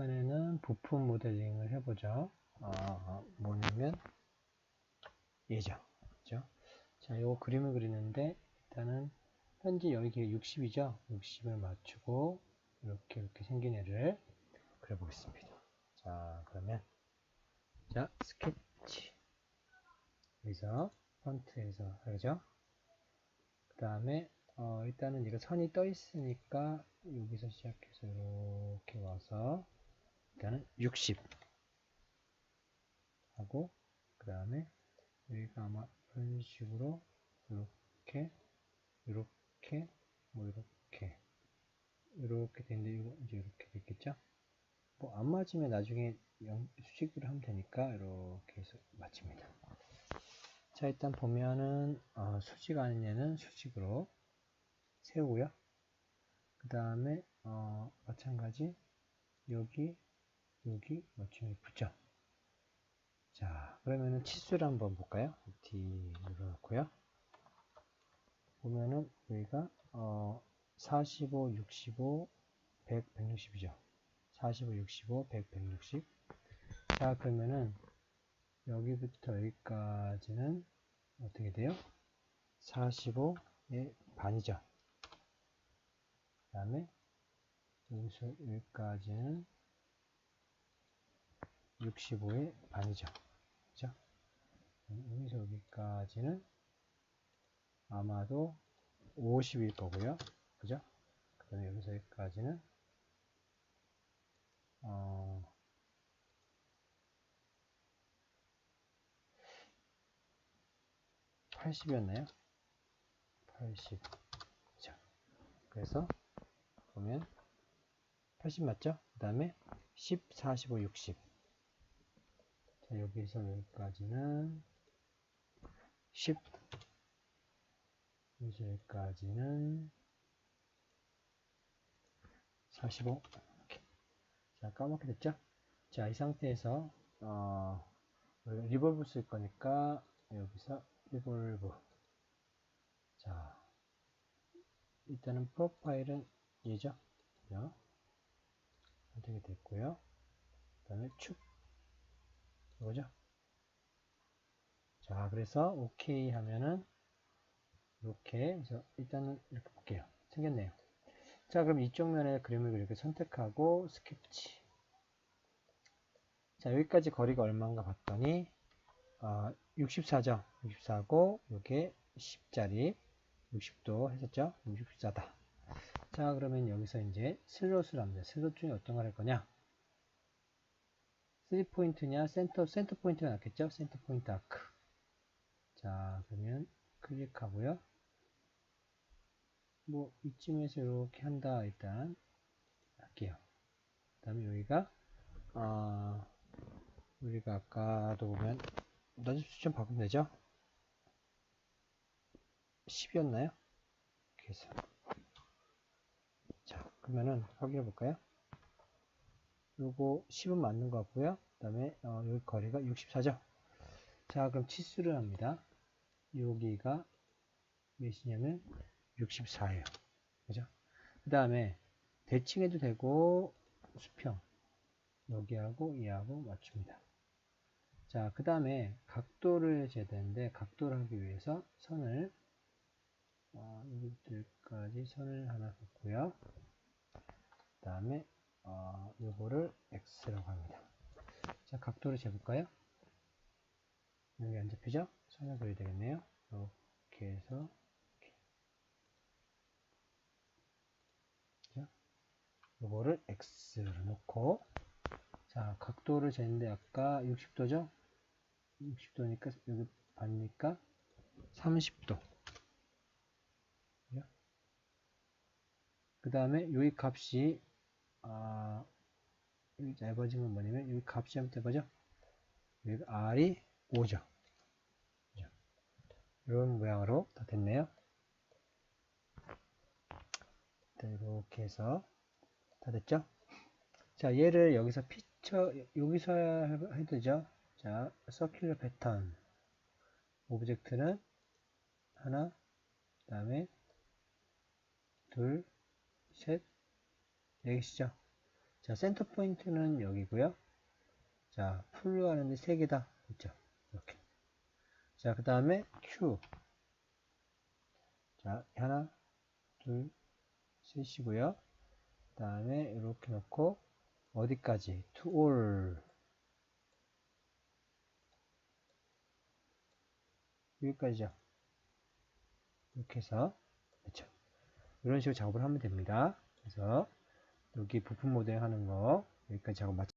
시간에는 부품 모델링을 해보죠. 아, 뭐냐면 예죠. 그죠? 자, 요 그림을 그리는데 일단은 현재 여기가 60이죠. 60을 맞추고 이렇게 이렇게 생긴 애를 그려보겠습니다. 자, 그러면 자, 스케치 여기서 펀트에서 하죠. 그 다음에 어, 일단은 이거 선이 떠 있으니까 여기서 시작해서 이렇게 와서 일단은 60 하고 그 다음에 여기가 아마 이런 식으로 이렇게 이렇게 뭐 이렇게. 이렇게 되는데 이거 이제 이렇게 됐겠죠? 뭐 안 맞으면 나중에 수직으로 하면 되니까 이렇게 해서 맞춥니다. 자 일단 보면은 어, 수직 아닌 얘는 수직으로 세우고요. 그 다음에 어, 마찬가지 여기 여기 맞춤이 붙죠. 자 그러면은 치수를 한번 볼까요? D 눌러놓고요. 보면은 여기가 어, 45, 65, 100, 160이죠. 45, 65, 100, 160. 자 그러면은 여기부터 여기까지는 어떻게 돼요? 45의 반이죠. 그 다음에 여기서 여기까지는 65의 반이죠. 그죠? 여기서 여기까지는 아마도 50일 거고요. 그죠? 그 다음에 여기서 여기까지는 어, 80이었나요? 80. 자, 그래서 보면 80 맞죠? 그 다음에 10, 45, 60. 자, 여기서 여기까지는 10. 여기서 여기까지는 45. 이렇게. 자, 까맣게 됐죠? 자, 이 상태에서, 어, 리볼브 쓸 거니까 여기서 리볼브. 자, 일단은 프로파일은 얘죠. 선택이 됐고요. 그 다음에 축. 이거죠. 자, 그래서 OK 하면은 이렇게 해서 일단은 이렇게 볼게요. 생겼네요. 자, 그럼 이쪽 면에 그림을 이렇게 선택하고 스케치. 자, 여기까지 거리가 얼마인가 봤더니 어, 64죠. 64고 이게 10짜리 60도 했었죠. 64다. 자, 그러면 여기서 이제 슬롯을 합니다. 슬롯 중에 어떤 걸 할 거냐? 3포인트냐, 센터, 센터 포인트가 낫겠죠? 센터 포인트 아크. 자, 그러면 클릭하고요. 뭐, 이쯤에서 이렇게 한다, 일단, 할게요. 그 다음에 여기가, 어, 우리가 아까도 보면, 나중 수준 바꾸면 되죠? 10이었나요? 이렇게 해서. 자, 그러면은 확인해 볼까요? 요거 10은 맞는 것 같고요. 그 다음에 어, 여기 거리가 64죠. 자, 그럼 치수를 합니다. 여기가 몇이냐면 64예요. 그죠? 그 다음에 대칭해도 되고 수평 여기하고 이하고 맞춥니다. 자, 그 다음에 각도를 재야 되는데 각도를 하기 위해서 선을 어, 여기까지 선을 하나 긋고요. 그 다음에 어, 요거를 x라고 합니다. 자, 각도를 재볼까요? 여기 안 잡히죠? 선을 그려야 되겠네요. 이렇게 해서 이렇게. 자, 요거를 x로 놓고 자, 각도를 재는데 아까 60도죠? 60도니까 여기 반니까 30도. 그 다음에 여기 값이 아, 여기 짧아진 건 뭐냐면 여기 값이 한번 해보죠. 여기 R이 5죠. 이런 모양으로 다 됐네요. 이렇게 해서 다 됐죠? 자, 얘를 여기서 피처, 여기서 해도 되죠? 자, 서큘러 패턴. 오브젝트는 하나, 그 다음에 둘, 셋, 네 개시죠? 자, 센터 포인트는 여기고요. 자, 풀로 하는데 세 개 다. 있죠? 이렇게. 자, 그 다음에 Q. 자, 하나, 둘, 셋이고요. 그 다음에 이렇게 놓고 어디까지? to all. 여기까지죠. 이렇게 해서 그렇죠. 이런 식으로 작업을 하면 됩니다. 그래서 여기 부품 모델 하는 거 여기까지 작업 마치